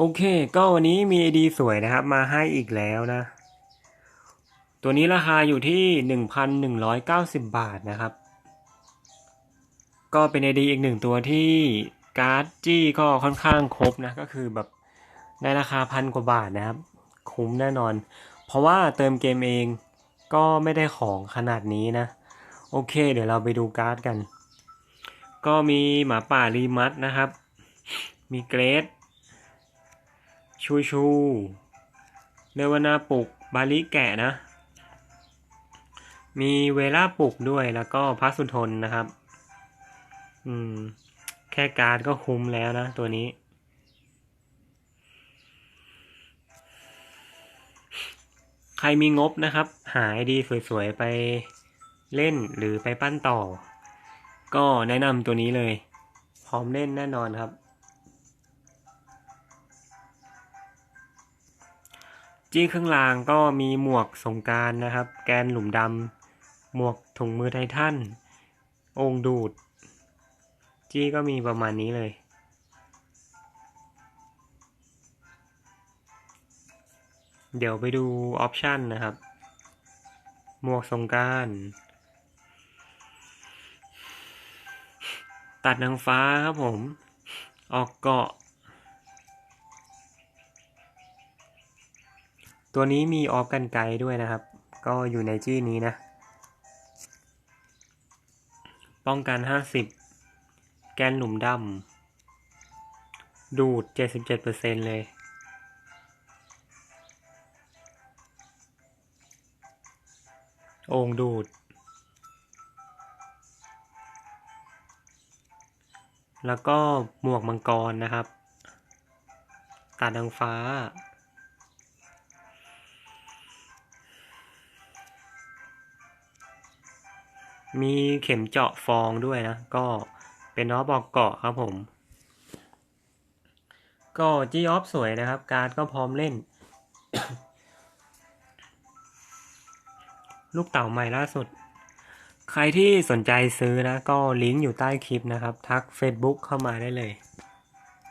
โอเค ก็วันนี้มี ID สวยนะครับ มาให้อีกแล้วนะ ตัวนี้ราคาอยู่ที่หนึ่งพันหนึ่งร้อยเก้าสิบบาทนะครับ ก็เป็น ID อีกหนึ่งตัวที่การ์ดจี้ก็ค่อนข้างครบนะ ก็คือแบบในราคาพันกว่าบาทนะครับ คุ้มแน่นอน เพราะว่าเติมเกมเองก็ไม่ได้ของขนาดนี้นะ โอเค เดี๋ยวเราไปดูการ์ดกัน ก็มีหมาป่ารีมัสนะครับ มีเกรด ชูชูเรวนาปลุกบาลิแกะนะ มีเวลาปลุกด้วยแล้วก็พัสุทนนะครับ อืม แค่การก็คุ้มแล้วนะ ตัวนี้ ใครมีงบนะครับ หาไอดีสวยๆ ไปเล่นหรือไปปั้นต่อ ก็แนะนำตัวนี้เลย พร้อมเล่นแน่นอนครับ จี้เครื่องรางก็มีหมวกสงการนะครับ แกนหลุมดำหมวกถุงมือไททันองค์ดูด จี้ก็มีประมาณนี้เลย เดี๋ยวไปดูออปชันนะครับ หมวกสงการตัดนางฟ้าครับผม ออกเกาะ ตัวนี้มีออฟกันไกลด้วยนะครับ ก็อยู่ในจี้นี้นะ ป้องกัน 50 แกนหลุมดำดูด 77%เลย โอ่งดูด แล้วก็หมวกมังกรนะครับ ตัดนางฟ้า มีเข็มเจาะฟองด้วยนะ ก็เป็นน้อบอกเกาะครับผม ก็จีออฟสวยนะครับ การ์ดก็พร้อมเล่น ลูกเต่าใหม่ล่าสุด ใครที่สนใจซื้อนะ ก็ลิงก์อยู่ใต้คลิปนะครับ ทัก Facebook เข้ามาได้เลย